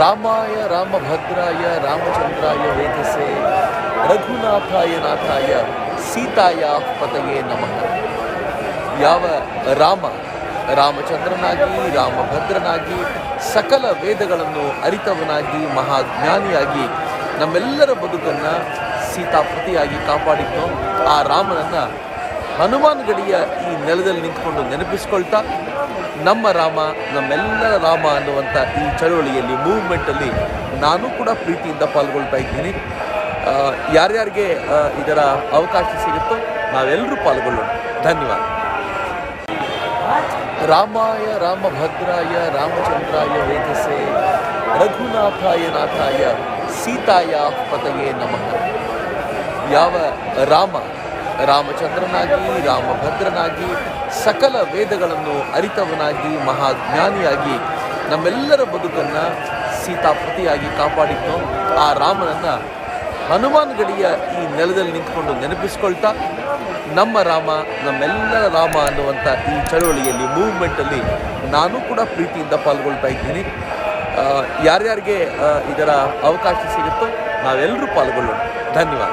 ರಾಮಾಯ ರಾಮಭದ್ರಾಯ ರಾಮಚಂದ್ರಾಯ ವೇದಸೆ, ರಘುನಾಥಾಯ ನಾಥಾಯ, ಸೀತಾಯ ಪತಯೇ ನಮಃ. ಯಾವ ರಾಮ, ರಾಮಚಂದ್ರನಾಗಿ, ರಾಮಭದ್ರನಾಗಿ, ಸಕಲ ವೇದಗಳನ್ನು ಅರಿತವನಾಗಿ, ಮಹಾಜ್ಞಾನಿಯಾಗಿ ನಮ್ಮೆಲ್ಲರ ಬದುಕನ್ನು ಸೀತಾಪತಿಯಾಗಿ ಕಾಪಾಡಿದ್ದು ಆ ರಾಮನನ್ನು ಹನುಮಾನ್ ಗಡಿಯ ಈ ನೆಲದಲ್ಲಿ ನಿಂತ್ಕೊಂಡು ನೆನಪಿಸ್ಕೊಳ್ತಾ, ನಮ್ಮ ರಾಮ, ನಮ್ಮೆಲ್ಲರ ರಾಮ ಅನ್ನುವಂಥ ಈ ಚಳುವಳಿಯಲ್ಲಿ ಮೂವ್ಮೆಂಟಲ್ಲಿ ನಾನು ಕೂಡ ಪ್ರೀತಿಯಿಂದ ಪಾಲ್ಗೊಳ್ತಾ ಇದ್ದೀನಿ. ಯಾರ್ಯಾರಿಗೆ ಇದರ ಅವಕಾಶ ಸಿಗುತ್ತೋ ನಾವೆಲ್ಲರೂ ಪಾಲ್ಗೊಳ್ಳೋಣ. ಧನ್ಯವಾದ. ರಾಮಾಯ ರಾಮಭದ್ರಾಯ ರಾಮಚಂದ್ರಾಯ ವೇದಸೆ, ರಘುನಾಥಾಯ ನಾಥಾಯ, ಸೀತಾಯ ಪತಯೇ ನಮಃ. ಯಾವ ರಾಮ ರಾಮಚಂದ್ರನಾಗಿ, ರಾಮಭದ್ರನಾಗಿ, ಸಕಲ ವೇದಗಳನ್ನು ಅರಿತವನಾಗಿ, ಮಹಾಜ್ಞಾನಿಯಾಗಿ ನಮ್ಮೆಲ್ಲರ ಬದುಕನ್ನು ಸೀತಾಪತಿಯಾಗಿ ಕಾಪಾಡಿದ್ದು. ಆ ರಾಮನನ್ನು ಹನುಮಾನ್ ಗಡಿಯ ಈ ನೆಲದಲ್ಲಿ ನಿಂತ್ಕೊಂಡು ನೆನಪಿಸ್ಕೊಳ್ತಾ, ನಮ್ಮ ರಾಮ, ನಮ್ಮೆಲ್ಲರ ರಾಮ ಅನ್ನುವಂಥ ಈ ಚಳುವಳಿಯಲ್ಲಿ ಮೂವ್ಮೆಂಟಲ್ಲಿ ನಾನು ಕೂಡ ಪ್ರೀತಿಯಿಂದ ಪಾಲ್ಗೊಳ್ತಾ ಇದ್ದೀನಿ. ಯಾರ್ಯಾರಿಗೆ ಇದರ ಅವಕಾಶ ಸಿಗುತ್ತೋ ನಾವೆಲ್ಲರೂ ಪಾಲ್ಗೊಳ್ಳೋಣ. ಧನ್ಯವಾದ.